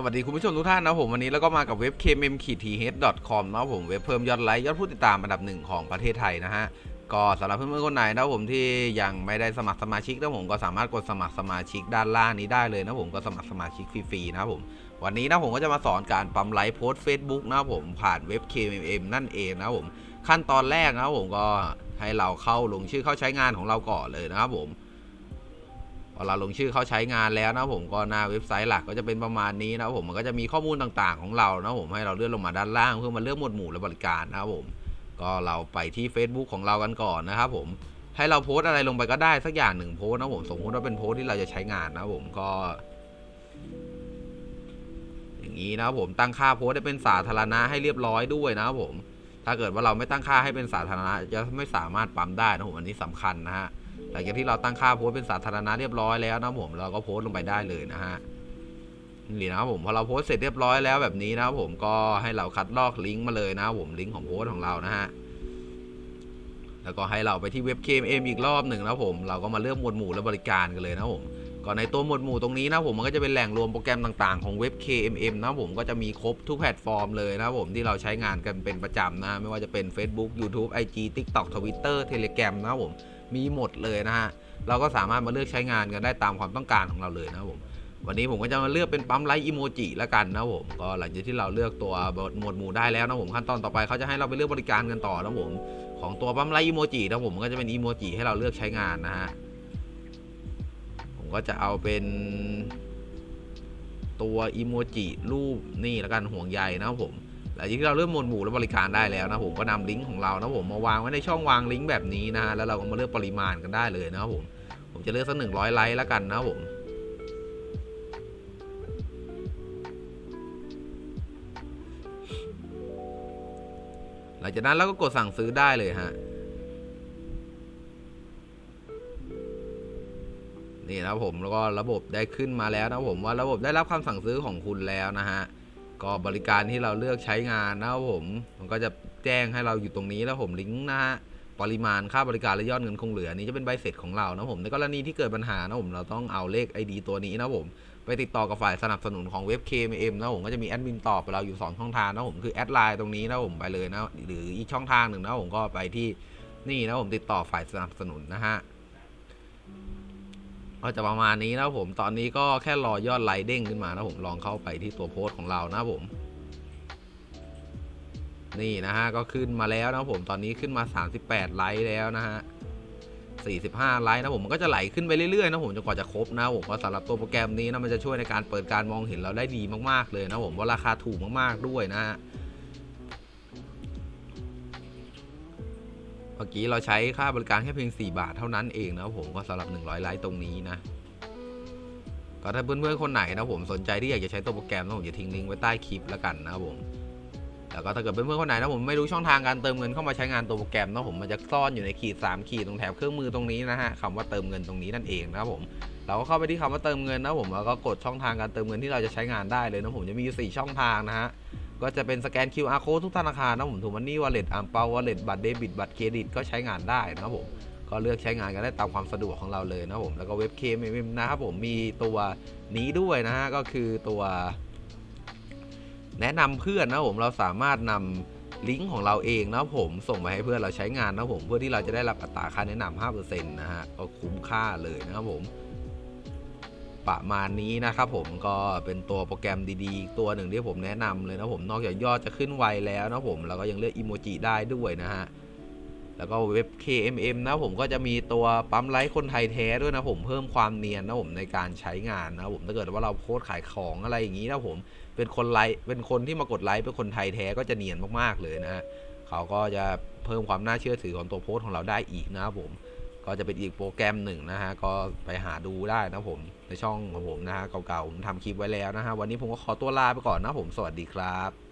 สวัสดีคุณผู้ชมทุกท่านนะผมวันนี้แล้วก็มากับเว็บ kmm t h com นะผมเว็บเพิ่มยอดไลค์ยอดผู้ติดตามอันดับหนึ่งของประเทศไทยนะฮะก็สำหรับเพื่อนๆคนไหนนะผมที่ยังไม่ได้สมัครสมาชิกนะผมก็สามารถกดสมัครสมาชิกด้านล่างนี้ได้เลยนะผมก็สมัครสมาชิกฟรีๆนะผมวันนี้นะผมก็จะมาสอนการปั๊มไลค์โพสต์ Facebook นะผมผ่านเว็บ kmm นั่นเองนะผมขั้นตอนแรกนะผมก็ให้เราเข้าลงชื่อเข้าใช้งานของเราก่อนเลยนะครับผม พอเราลงชื่อเขาใช้งานแล้วนะผมก็หน้าเว็บไซต์หลักก็จะเป็นประมาณนี้นะผมมันก็จะมีข้อมูลต่างๆของเรานะผมให้เราเลื่อนลงมาด้านล่าง เพื่อมาเลือกหมวดหมู่และบริการนะครับผมก็เราไปที่ Facebook ของเรากันก่อนนะครับผมให้เราโพสต์อะไรลงไปก็ได้สักอย่างหนึ่งโพสต์นะผมสมมติว่าเป็นโพสต์ที่เราจะใช้งานนะผมก็ อย่างนี้นะครับผมตั้งค่าโพสต์ให้เป็นสาธารณะให้เรียบร้อยด้วยนะครับผม ถ้าเกิดว่าเราไม่ตั้งค่าให้เป็นสาธารณะจะไม่สามารถปั๊มได้นะผมอันนี้สำคัญนะฮะ หลังจากที่เราตั้งค่าโพสเป็นสาธารณะเรียบร้อยแล้วนะผมเราก็โพสลงไปได้เลยนะฮะนี่นะครับผมพอเราโพสเสร็จเรียบร้อยแล้วแบบนี้นะครับผมก็ให้เราคัดลอกลิงก์มาเลยนะผมลิงก์ของโพสของเรานะฮะแล้วก็ให้เราไปที่เว็บ KMM อีกรอบหนึ่งนะผมเราก็มาเลือกหมวดหมู่และบริการกันเลยนะผมก่อนในตัวหมวดหมู่ตรงนี้นะผมมันก็จะเป็นแหล่งรวมโปรแกรมต่างๆของเว็บ KMM นะผมก็จะมีครบทุกแพลตฟอร์มเลยนะผมที่เราใช้งานกันเป็นประจำนะไม่ว่าจะเป็น Facebook YouTube IG TikTok Twitter Telegram นะผม มีหมดเลยนะฮะ เราก็สามารถมาเลือกใช้งานกันได้ตามความต้องการของเราเลยนะครับผมวันนี้ผมก็จะมาเลือกเป็นปั๊มไลท์อีโมจิแล้วกันนะผมก็หลังจากที่เราเลือกตัวหมวดหมู่ได้แล้วนะผมขั้นตอนต่อไปเขาจะให้เราไปเลือกบริการกันต่อนะผมของตัวปั๊มไลท์อีโมจินะผมมันก็จะเป็นอีโมจิให้เราเลือกใช้งานนะฮะผมก็จะเอาเป็น ตัวอีโมจิรูปนี่แล้วกันห่วงใยนะครับผม หลังจากที่เราเริ่มหมวดหมู่และบริการได้แล้วนะผมก็นำลิงก์ของเรานะผมมาวางไว้ในช่องวางลิงก์แบบนี้นะฮะแล้วเราก็มาเลือกปริมาณกันได้เลยนะครับผมผมจะเลือกสักหนึ่งร้อยไลค์แล้วกันนะครับผมหลังจากนั้นเราก็กดสั่งซื้อได้เลยฮะนี่นะผมแล้วก็ระบบได้ขึ้นมาแล้วนะผมว่าระบบได้รับคำสั่งซื้อของคุณแล้วนะฮะ ก็บริการที่เราเลือกใช้งานนะครับผม มันก็จะแจ้งให้เราอยู่ตรงนี้แล้วผมลิงก์นะฮะปริมาณค่าบริการและยอดเงินคงเหลือนนี้จะเป็นใบเสร็จของเรานะผมในกรณีที่เกิดปัญหานะผมเราต้องเอาเลข ID ตัวนี้นะผมไปติดต่อกับฝ่ายสนับสนุนของเว็บ KMM นะผมก็จะมีแอดมินตอบเราอยู่ 2 ช่องทางนะผมคือแอดไลน์ตรงนี้นะผมไปเลยนะหรืออีกช่องทางหนึ่งนะผมก็ไปที่นี่นะผมติดต่อฝ่ายสนับสนุนนะฮะ ก็จะประมาณนี้นะผมตอนนี้ก็แค่รอยอดไลค์เด้งขึ้นมานะผมลองเข้าไปที่ตัวโพสต์ของเรานะผม นี่นะฮะก็ขึ้นมาแล้วนะผมตอนนี้ขึ้นมา 38 ไลค์แล้วนะฮะ45 ไลค์นะผมมันก็จะไหลขึ้นไปเรื่อยๆนะผมจนกว่าจะครบนะผมว่าสำหรับตัวโปรแกรมนี้นะมันจะช่วยในการเปิดการมองเห็นเราได้ดีมากๆเลยนะผมว่าราคาถูกมากๆด้วยนะฮะ เมื่อกี้เราใช้ค่าบริการแค่เพียง 4 บาทเท่านั้นเองนะผมก็สำหรับ 100 ไลค์ตรงนี้นะก็ถ้าเพื่อนๆคนไหนนะผมสนใจที่อยากจะใช้ตัวโปรแกรมนะผมจะทิ้งลิงก์ไว้ใต้คลิปแล้วกันนะครับผมแล้วก็ถ้าเกิดเพื่อนๆคนไหนนะผมไม่รู้ช่องทางการเติมเงินเข้ามาใช้งานตัวโปรแกรมนะผมมันจะซ่อนอยู่ในขีด3ขีดตรงแถบเครื่องมือตรงนี้นะฮะคำว่าเติมเงินตรงนี้นั่นเองนะครับผมเราก็เข้าไปที่คำว่าเติมเงินนะผมแล้วก็กดช่องทางการเติมเงินที่เราจะใช้งานได้เลยนะผมจะมีอยู่4ช่องทางนะฮะ ก็จะเป็นสแกน QR code ทุกธนาคารนะผมถูกมันนี่วอลเล็ตอัมเปาวอลเล็ตบัตรเดบิตบัตรเครดิตก็ใช้งานได้นะครับผมก็เลือกใช้งานกันได้ตามความสะดวกของเราเลยนะผมแล้วก็เว็บ KMM นะครับผมมีตัวนี้ด้วยนะฮะก็คือตัวแนะนำเพื่อนนะผมเราสามารถนำลิงก์ของเราเองนะผมส่งไปให้เพื่อนเราใช้งานนะผมเพื่อที่เราจะได้รับอัตราค่าแนะนำ5%นะฮะก็คุ้มค่าเลยนะครับผม ประมาณนี้นะครับผมก็เป็นตัวโปรแกรมดีๆ ตัวหนึ่งที่ผมแนะนำเลยนะผมนอกจากยอดจะขึ้นไวแล้วนะผมเราก็ยังเลือกอิโมจิได้ด้วยนะฮะแล้วก็เว็บ KMM นะผมก็จะมีตัวปั๊มไลค์คนไทยแท้ด้วยนะผมเพิ่มความเนียนนะผมในการใช้งานนะผมถ้าเกิดว่าเราโพสขายของอะไรอย่างนี้นะผมเป็นคนไลค์เป็นคนที่มากดไลค์เป็นคนไทยแท้ก็จะเนียนมากๆเลยนะฮะเขาก็จะเพิ่มความน่าเชื่อถือของตัวโพสต์ของเราได้อีกนะครับผม ก็จะเป็นอีกโปรแกรมหนึ่งนะฮะก็ไปหาดูได้นะผมในช่องของผมนะฮะเก่าๆผมทำคลิปไว้แล้วนะฮะวันนี้ผมก็ขอตัวลาไปก่อนนะผมสวัสดีครับ